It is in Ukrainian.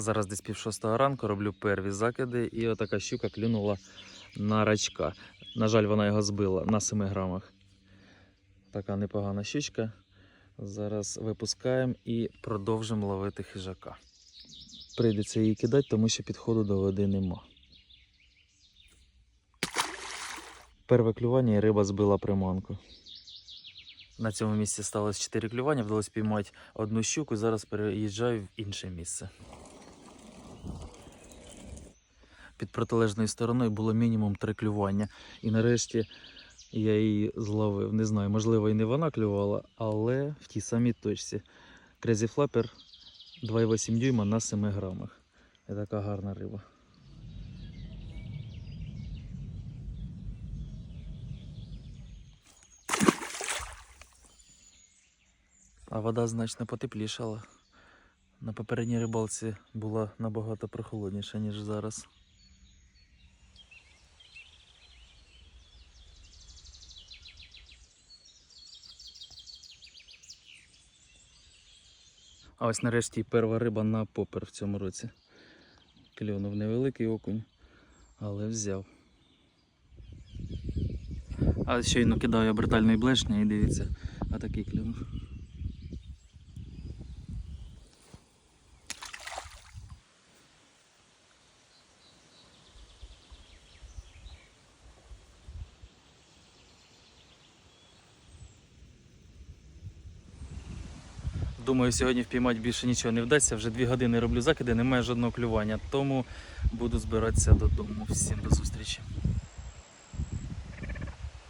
Зараз десь пів шостого ранку роблю перві закиди, і отака щука клюнула на рачка. На жаль, вона його збила на 7 грамах. Така непогана щучка. Зараз випускаємо і продовжимо ловити хижака. Прийдеться її кидати, тому що підходу до води нема. Перве клювання і риба збила приманку. На цьому місці сталося 4 клювання, вдалося піймати одну щуку. Зараз переїжджаю в інше місце. Під протилежною стороною було мінімум 3 клювання. І нарешті я її зловив. Не знаю, можливо, і не вона клювала, але в тій самій точці. Crazy Flapper 2,8 дюйма на 7 грамах. І така гарна риба. А вода значно потеплішала. На попередній рибалці була набагато прохолодніша, ніж зараз. А ось нарешті і перша риба на попер в цьому році. Клюнув невеликий окунь, але взяв. А щойно кидаю обертальної блешня і дивіться, а такий клюнув. Думаю, сьогодні впіймати більше нічого не вдасться. Вже дві години роблю закиди, немає жодного клювання, тому буду збиратися додому. Всім до зустрічі.